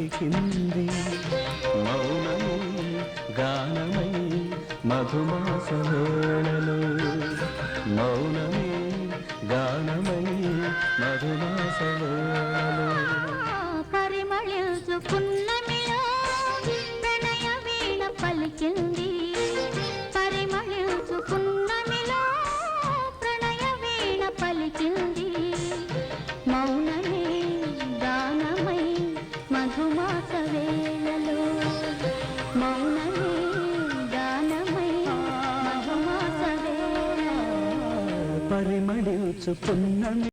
పలికింది. మౌనమై గానమై మధుమాస మౌనమే గానమై మధుమాస మధుమాస వేళలో